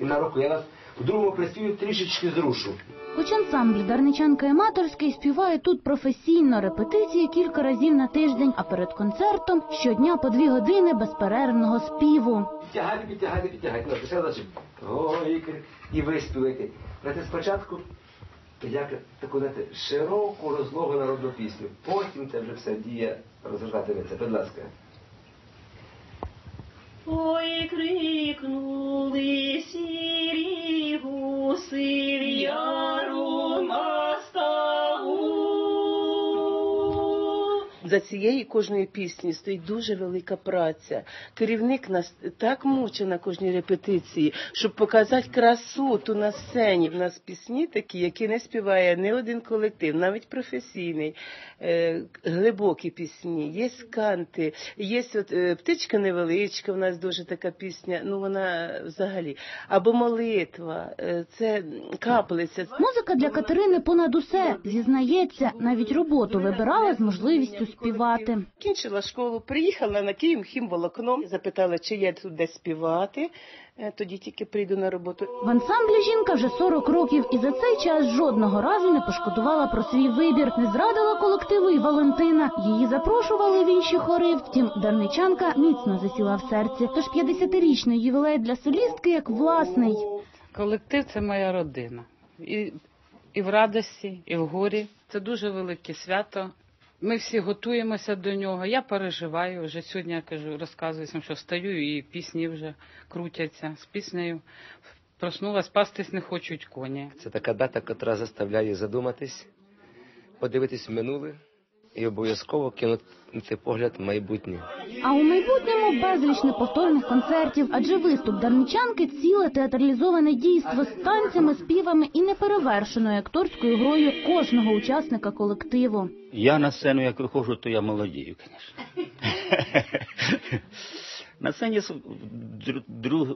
І на року я вас в другому приспіві трішечки зрушу. Хоч ансамбль Дарничанка аматорський співає тут професійно репетиції кілька разів на тиждень, а перед концертом щодня по дві години безперервного співу. Підтягайте, підтягайте, підтягайте. Ну, писали, значить, ой, і ви співаєте. Знаєте, спочатку як таку знаєте, широку розлогу народну пісню. Потім це вже все дія розважатиметься. Будь ласка. Ой, крикнули За цієї кожної пісні стоїть дуже велика праця. Керівник нас так мучить на кожній репетиції, щоб показати красоту на сцені. У нас пісні такі, які не співає не один колектив, навіть професійний, е, глибокі пісні, є канти, є от, е, птичка невеличка. У нас дуже така пісня. Ну вона взагалі або молитва, е, це каплиця. Музика для Катерини понад усе зізнається, навіть роботу вибирала з можливістю. Кінчила школу, приїхала на Київ хімволокном, запитала, чи є тут де співати. Е, Тоді тільки прийду на роботу. В ансамблі жінка вже 40 років і за цей час жодного разу не пошкодувала про свій вибір. Не зрадила колективу і Валентина. Її запрошували в інші хори. Втім, дарничанка міцно засіла в серці. Тож 50-річний ювілей для солістки як власний. Колектив це моя родина. І, і в радості, і в горі. Це дуже велике свято. Ми всі готуємося до нього. Я переживаю. Вже сьогодні я кажу, розказую, що встаю, і пісні вже крутяться з піснею. Проснулась, пастись не хочуть коні. Це така дата, яка заставляє задуматись, подивитись в минуле і обов'язково кинути погляд в майбутнє. А у майбутньому безліч неповторних концертів, адже виступ дарничанки ціле театралізоване дійство з танцями, співами і неперевершеною акторською грою кожного учасника колективу. Я на сцену, як виходжу, то я молодію, звісно. На сцені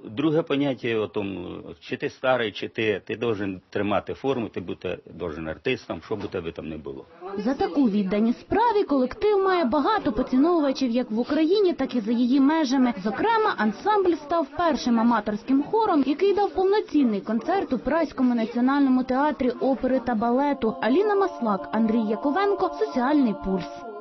друге поняття о тому, чи ти старий, чи ти, ти должен тримати форму, ти бути должен артистом, що б у тебе там не було. За таку відданість справі колектив має багато поціновувачів як в Україні, так і за її межами. Зокрема, ансамбль став першим аматорським хором, який дав повноцінний концерт у Праському національному театрі опери та балету. Аліна Маслак, Андрій Яковенко, Соціальний пульс.